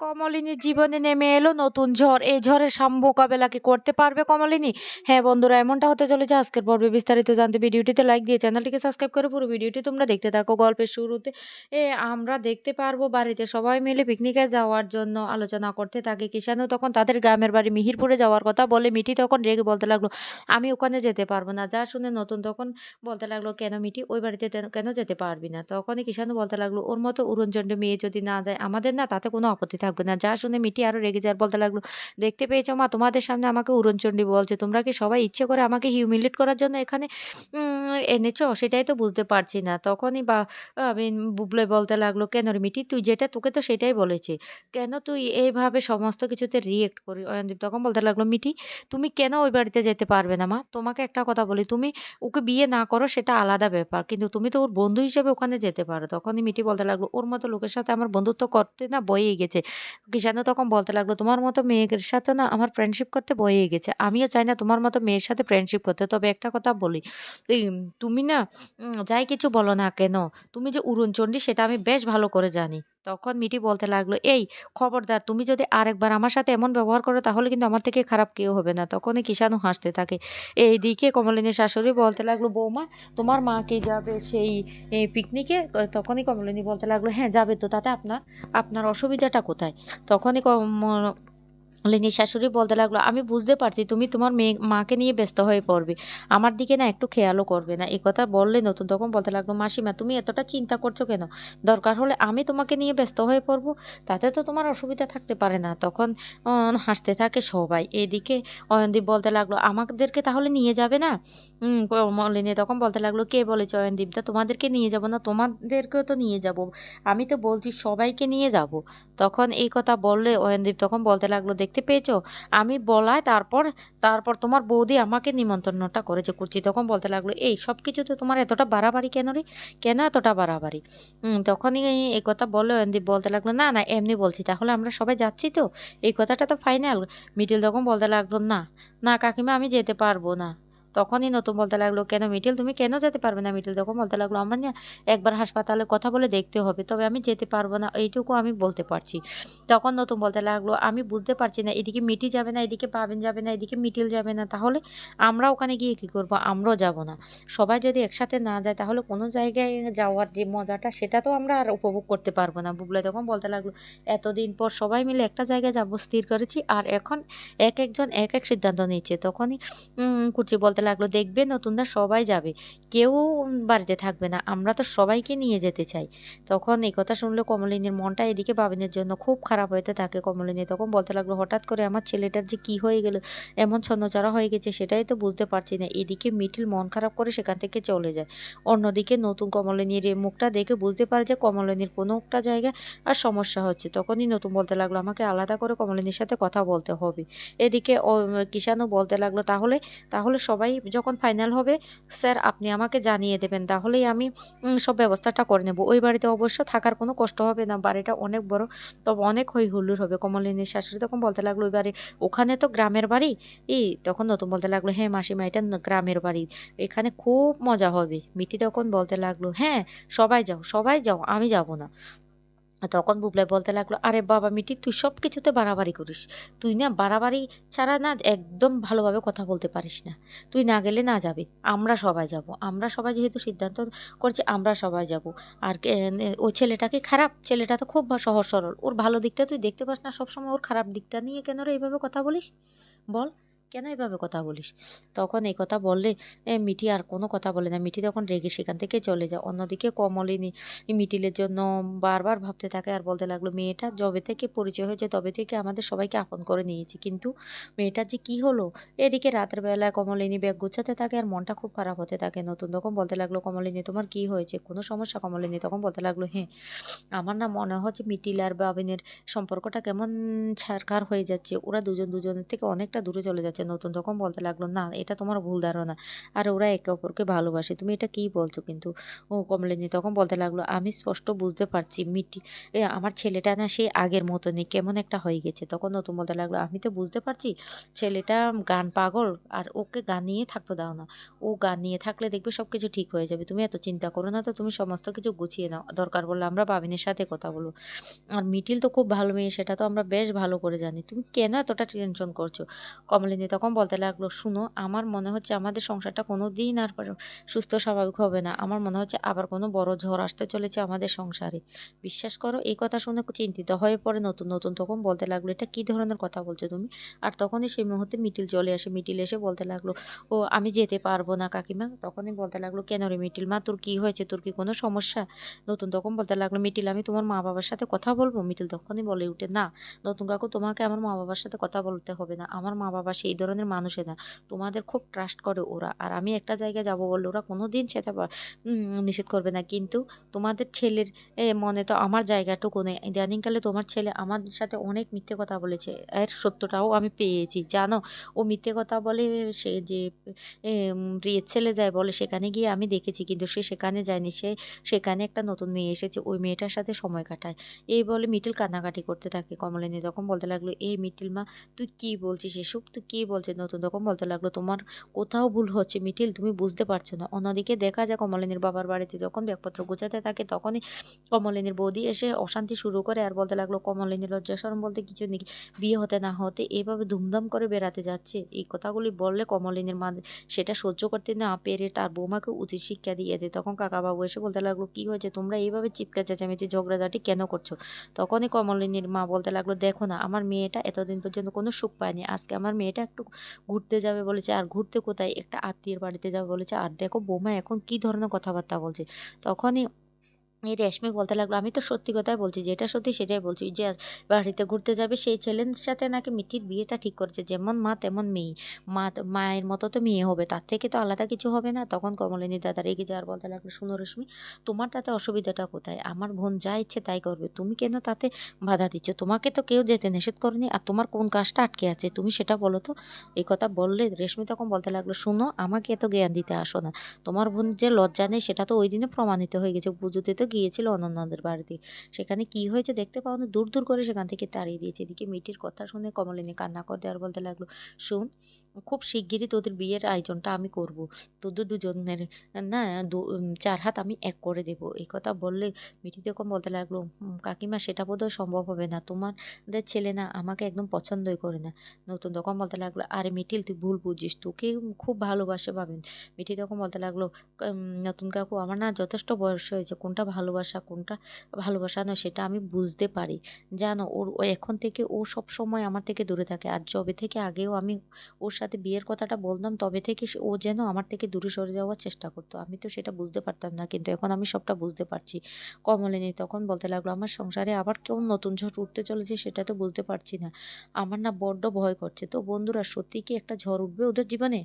কমলিনীর জীবনে নেমে এলো নতুন ঝড়। এই ঝড়ের সাম মোকাবেলা কি করতে পারবে কমলিনী? হ্যাঁ বন্ধুরা, এমনটা হতে চলেছে আজকের পর্বে। বিস্তারিত জানতে ভিডিওটিতে লাইক দিয়ে চ্যানেলটিকে সাবস্ক্রাইব করে পুরো ভিডিওটি তোমরা দেখতে থাকো। গল্পের শুরুতে, এ, আমরা দেখতে পারব বাড়িতে সবাই মিলে পিকনিকে যাওয়ার জন্য আলোচনা করতে থাকে কিষানু তখন তাদের গ্রামের বাড়ি মিহিরপুরে যাওয়ার কথা বলে মিটি তখন রেগে বলতে লাগল, আমি ওখানে যেতে পারব না। যা শুনে নতুন তখন বলতে লাগল, কেন মিটি ওই বাড়িতে কেন যেতে পারবি না? তখনই কিষানু বলতে লাগল, ওর মতো উড়নচণ্ডী মেয়ে যদি না যায় আমাদের না, তাতে কোনো আপত্তি থাকবে না। যা শুনে মিটি আরও রেগে যার বলতে লাগল, দেখতে পেয়েছ মা, তোমাদের সামনে আমাকে উড়নচণ্ডী বলছে। তোমরা কি সবাই ইচ্ছে করে আমাকে হিউমিলেট করার জন্য এখানে এনেছো? সেটাই তো বুঝতে পারছি না। তখনই বা আমি বুবলে বলতে লাগল, কেন রে মিঠি, তুই যেটা তোকে তো সেটাই বলেছে। কেন তুই এইভাবে সমস্ত কিছুতে রিয়েক্ট করি অয়নদীপ তখন বলতে লাগল মিটি তুমি কেন ওই বাড়িতে যেতে পারবে না মা? তোমাকে একটা কথা বলি, তুমি ওকে বিয়ে না করো সেটা আলাদা ব্যাপার, কিন্তু তুমি তো ওর বন্ধু হিসেবে ওখানে যেতে পারো। তখনই মিটি বলতে লাগল, ওর মতো লোকের সাথে আমার বন্ধুত্ব করতে না বয়েই গেছে। কিষানু তখন বলতে লাগল, তোমার মতো মেয়ের সাথে না আমার ফ্রেন্ডশিপ করতে বয়ে গেছে। আমিও চাই না তোমার মতো মেয়ের সাথে ফ্রেন্ডশিপ করতে। তবে একটা কথা বলি তুমি না যাই কিছু বলো না কেন, তুমি যে উড়নচণ্ডী সেটা আমি বেশ ভালো করে জানি। তখন মিটি বলতে লাগল, এই খবরদার, তুমি যদি আরেকবার আমার সাথে এমন ব্যবহার করো, তাহলে কিন্তু আমার থেকে খারাপ কেউ হবে না। তখনই কিষানু হাসতে থাকে। এইদিকে কমলিনীর শাশুড়ি বলতে লাগল, বৌমা, তোমার মা যাবে সেই পিকনিকে তখনই কমলিনী বলতে লাগল হ্যাঁ যাবে তো, তাতে আপনার আপনার অসুবিধাটা কোথায়? তখনই কম- শাশুড়ি, বলতে লাগল, আমি বুঝতে পারছি, তুমি তোমার মেয়ে, মাকে নিয়ে ব্যস্ত হয়ে পড়বে। আমার দিকে না একটু খেয়ালও করবে না। এই কথা বললে নতুন তখন বলতে লাগল, মাসিমা, তুমি এতটা চিন্তা করছ কেন? দরকার হলে আমি তোমাকে নিয়ে ব্যস্ত হয়ে পড়ব, তাতে তো তোমার অসুবিধা থাকতে পারে না। তখন হাসতে থাকে সবাই। এদিকে অয়নদীপ বলতে লাগল, আমাদেরকে তাহলে নিয়ে যাবে না? হুম তখন বলতে লাগল, কে বলেছে অয়নদীপদা তোমাদেরকে নিয়ে যাব না, তোমাদেরকেও তো নিয়ে যাব। আমি তো বলছি সবাইকে নিয়ে যাব। তখন এই কথা বললে অয়নদীপ তখন বলতে লাগল দেখতে পেয়েছ? আমি বলায় তারপর তারপর তোমার বৌদি আমাকে নিমন্ত্রণটা করেছে কুচি তখন বলতে লাগল, এই সব কিছু তো তোমার এতটা বাড়াবাড়ি কেন রে? কেন এতটা বাড়াবাড়ি? তখনই এই কথা বলল, এমনি বলতে লাগল, না না, এমনি বলছি, তাহলে আমরা সবাই যাচ্ছি তো? এই কথাটা তো ফাইনাল মিডিল তখন বলতে লাগল, না না, কাকিমা, আমি যেতে পারব না। তখনই নতুন বলতে লাগল কেন মিটিল? তুমি কেন যেতে পারবে না মিটিল? তখন বলতে লাগল আমার না একবার হাসপাতালে কথা বলে দেখতে হবে, তবে আমি যেতে পারব না, এইটুকু আমি বলতে পারছি। তখন নতুন বলতে লাগল আমি বুঝতে পারছি না, এদিকে মিটি যাবে না, এদিকে পাবেন যাবে না, এদিকে মিটিল যাবে না, তাহলে আমরা ওখানে গিয়ে কী করব? আমরাও যাব না। সবাই যদি একসাথে না যায়, তাহলে কোনো জায়গায় যাওয়ার যে মজাটা, সেটা তো আমরা আর উপভোগ করতে পারব না। বুবলে তখন বলতে লাগল এতদিন পর সবাই মিলে একটা জায়গায় যাব, স্থির করেছি, আর এখন এক একজন এক এক সিদ্ধান্ত নিচ্ছে। তখনই কুচি বলতে লাগল, দেখবে নতুনরা সবাই যাবে। কেউ বাড়িতে থাকবে না, আমরা তো সবাইকে নিয়ে যেতে চাই। তখন এই কথা শুনলে কমলিনীর মনটা এদিকে বাবিনের জন্য খুব খারাপ হতে থাকে কমলিনী। তখন বলতে লাগল, হঠাৎ করে আমার ছেলেটার যে কি হয়ে গেল, এমন ছন্নচড়া হয়ে গেছে, সেটাই তো বুঝতে পারছি না। এদিকে মিঠিল মন খারাপ করে সেখান থেকে চলে যায়। অন্যদিকে নতুন কমলিনীর মুখটা দেখে বুঝতে পারে যে কমলিনীর কোনো একটা জায়গায় আর সমস্যা হচ্ছে। তখনই নতুন বলতে লাগল, আমাকে আলাদা করে কমলিনীর সাথে কথা বলতে হবে। এদিকে কিষানও বলতে লাগল, তাহলে তাহলে সবাই যখন ফাইনাল হবে স্যার আপনি আমাকে জানিয়ে দেবেন। তাহলেই আমি সব ব্যবস্থাটা করে নেব। ওই বাড়িতে অবশ্য থাকার কোনো কষ্ট হবে না। বাড়িটা অনেক বড় তবে অনেক হই হুল্লুর হবে। কমলিনীর শাশুড়ি তখন বলতে লাগল, ওই বাড়ি, ওখানে তো গ্রামের বাড়ি? এই তখন নতুন বলতে লাগল হ্যাঁ মাসিমা, এটা গ্রামের বাড়ি। এখানে খুব মজা হবে। মিটি তখন বলতে লাগল হ্যাঁ সবাই যাও সবাই যাও, আমি যাব না। তখন বুবলাই বলতে লাগল, আরে বাবা মিটি তুই সব কিছুতে বাড়াবাড়ি করিস। তুই না বাড়াবাড়ি ছাড়া না একদম ভালোভাবে কথা বলতে পারিস না। তুই না গেলে না যাবে। আমরা সবাই যাব। আমরা সবাই যেহেতু সিদ্ধান্ত করছি, আমরা সবাই যাব। আর ওই ছেলেটাকে খারাপ? ছেলেটা তো খুব সহজ সরল। ওর ভালো দিকটা তুই দেখতে পাস না। সবসময় ওর খারাপ দিকটা নিয়ে কেন রে এইভাবে কথা বলিস? বল। কেন এভাবে কথা বলিস? তখন এই কথা বললে মিঠি আর কোনো কথা বলে না। মিঠি তখন রেগে সেখান থেকে চলে যায়। অন্যদিকে কমলিনী মিটিলের জন্য বারবার ভাবতে থাকে আর বলতে লাগল, মেয়েটা যবে থেকে পরিচয় হয়েছে, তবে থেকে আমাদের সবাইকে আপন করে নিয়েছি। কিন্তু মেয়েটার যে কি হলো? এদিকে রাতের বেলায় কমলিনী ব্যাগ গুছাতে থাকে আর মনটা খুব খারাপ হতে থাকে। নতুন তখন বলতে লাগল, কমলিনী, তোমার কি হয়েছে? কোনো সমস্যা? কমলিনী তখন বলতে লাগল হ্যাঁ আমার না মনে হচ্ছে মিটিল আর বাবিনের সম্পর্কটা কেমন ছারকার হয়ে যাচ্ছে। ওরা দুজন দুজনের থেকে অনেকটা দূরে চলে যাচ্ছে। করছে নতুন তখন বলতে লাগল, না, এটা তোমার ভুল ধারণা। আর ওরা একে অপরকে ভালোবাসে। তুমি এটা কি বলছো কিন্তু? ও কমলিনী তখন বলতে লাগল, আমি স্পষ্ট বুঝতে পারছি, মিটি আমার ছেলেটা না সেই আগের মতনই, কেমন একটা হয়ে গেছে। তখন নতুন বলতে লাগল, আমি তো বুঝতে পারছি, ছেলেটা গান পাগল, আর ওকে গান নিয়ে থাকতে দাও না। ও গান নিয়ে থাকলে দেখবে সব কিছু ঠিক হয়ে যাবে। তুমি এত চিন্তা করো না তো, তুমি সমস্ত কিছু গুছিয়ে নাও। দরকার বললে আমরা বাবিনের সাথে কথা বলব আর মিটিল তো খুব ভালো মেয়ে, সেটা তো আমরা বেশ ভালো করে জানি। তুমি কেন এতটা টেনশন করছ? কমলিনী তখন বলতে লাগল, শুনো, আমার মনে হচ্ছে আমাদের সংসারটা কোনো দিন আর সুস্থ স্বাভাবিক হবে না। আমার মনে হচ্ছে আবার কোনো বড় ঝড় আসতে চলেছে আমাদের সংসারে। বিশ্বাস করো, এই কথা শুনে চিন্তিত হয়ে পড়ে নতুন নতুন। তখন বলতে লাগল, এটা কি ধরনের কথা বলছো তুমি? আর তখনই সেই মুহূর্তে মিটিল চলে আসে। মিটিল এসে বলতে লাগল, ও, আমি যেতে পারব না কাকিমা। তখনই বলতে লাগল, কেন রে মিটিল মা, তোর কি হয়েছে? তোর কি কোনো সমস্যা? নতুন তখন বলতে লাগল, মিটিল, আমি তোমার মা বাবার সাথে কথা বলব? মিটিল তখনই বলে উঠে, না, নতুন কাকু, তোমাকে আমার মা বাবার সাথে কথা বলতে হবে না। আমার মা বাবা সেই ধরনের মানুষে না তোমাদের খুব ট্রাস্ট করে ওরা। আর আমি একটা জায়গায় যাব বললে ওরা কোনো দিন সেটা নিষেধ করবে না। কিন্তু তোমাদের ছেলের মনে তো আমার জায়গাটুকু নেই। ইদানিংকালে তোমার ছেলে আমার সাথে অনেক মিথ্যে কথা বলেছে। এর সত্যটাও আমি পেয়েছি। জানো? ও মিথ্যে কথা বলে সে যে রিয়ের ছেলে যায় বলে, সেখানে গিয়ে আমি দেখেছি। কিন্তু সে সেখানে যায়নি। সে সেখানে একটা নতুন মেয়ে এসেছে। ওই মেয়েটার সাথে সময় কাটায়। এই বলে মিটিল কান্নাকাটি করতে থাকে কমলিনী তখন বলতে লাগল এই মিটিল মা, তুই কি বলছিস? এসব তুই কি বলছিস নতুন রকম বলতে লাগল, তোমার কোথাও ভুল হচ্ছে মিটিল তুমি বুঝতে পারছ না। অন্যদিকে দেখা যায় কমলিনীর বাবার বাড়িতে যখন ব্যাগপত্র গোছাতে থাকে, তখনই কমলিনীর বৌদি এসে অশান্তি শুরু করে আর বলতে লাগল, কমলিনীর লজ্জা বলতে কিছু নেই, বিয়ে হতে না হতে এভাবে ধুমধাম করে বেড়াতে যাচ্ছে। এই কথাগুলি বললে কমলিনীর মা সেটা সহ্য করতে না পেরে তার বৌমাকে উচিত শিক্ষা দিয়ে দেয়। তখন কাকাবাবু এসে বলতে লাগল, কি হয়েছে? তোমরা এইভাবে চিৎকার চেঁচামেচি, ঝগড়াঝাটি কেন করছ? তখনই কমলিনীর মা বলতে লাগল, দেখো না, আমার মেয়েটা এতদিন পর্যন্ত কোনো সুখ পায়নি। আজকে আমার মেয়েটা একটু ঘুরতে যাবে বলেছে, আর ঘুরতে কোথায়? একটা আত্মীয়ের বাড়িতে যাবে বলেছে, আর দেখো বৌমা এখন কি ধরনের কথাবার্তা বলছে? তখনই এই রেশমি বলতে লাগল, আমি তো সত্যি কথাই বলছি, যেটা সত্যি সেটাই বলছি, যে বাড়িতে ঘুরতে যাবে সেই ছেলের সাথে নাকি মিঠির বিয়েটা ঠিক করেছে, যেমন মা তেমন মেয়ে। মা মায়ের মতো তো মেয়ে হবে, তার থেকে তো আলাদা কিছু হবে না। তখন কমলিনী দাদা রেগে যাওয়ার বলতে লাগল, শুনো রশ্মি, তোমার তাতে অসুবিধাটা কোথায়? আমার বোন যা ইচ্ছে তাই করবে, তুমি কেন তাতে বাধা দিচ্ছ? তোমাকে তো কেউ যেতে নিষেধ করেনি, আর তোমার কোন কাজটা আটকে আছে? তুমি সেটা বলো তো। এই কথা বললে রেশমি তখন বলতে লাগল, শুনো, আমাকে এত জ্ঞান দিতে আসো না। তোমার বোন যে লজ্জা নেই, সেটা তো ওই দিনে প্রমাণিত হয়ে গেছে, পুজোতে তো গিয়েছিল অনন্যদের বাড়িতে। সেখানে কি হয়েছে দেখতে পাও না। দূর দূর করে সেখান থেকে তাড়িয়ে দিয়েছে। এদিকে মিটির কথা শুনে কমলিনী কান্না করে আর বলতে লাগল, শোন, খুব শিগগিরই তোদের বিয়ের আয়োজনটা আমি করব। তোদের দুজনের, না চার হাত আমি এক করে দেব। এই কথা বললে মিঠি তখন বলতে লাগল কাকিমা, সেটা বোধহয় সম্ভব হবে না। তোমাদের ছেলে না আমাকে একদম পছন্দই করে না। নতুন তখন বলতে লাগল, আরে মিঠিল, তুই ভুল বুঝিস। তোকে খুব ভালোবাসে পাবেন মিঠি তখন বলতে লাগল নতুন কাকু, আমার না যথেষ্ট বয়স হয়েছে। কোনটা ভালোবাসা কোনটা ভালোবাসা নয় সেটা আমি বুঝতে পারি। জানো ওর এখন থেকে ও সব সময় আমার থেকে দূরে থাকে। আর যবে থেকে আগেও আমি ওর সাথে বিয়ের কথাটা বলতাম, তবে থেকে ও যেন আমার থেকে দূরে সরে যাওয়ার চেষ্টা করতো। আমি তো সেটা বুঝতে পারতাম না, কিন্তু এখন আমি সবটা বুঝতে পারছি। কমলিনী তখন বলতে লাগল, আমার সংসারে আবার কেউ নতুন ঝড় উঠতে চলেছে সেটা তো বুঝতে পারছি না। আমার না বড্ড ভয় করছে। তো বন্ধুরা, সত্যি কি একটা ঝড় উঠবে ওদের জীবনে?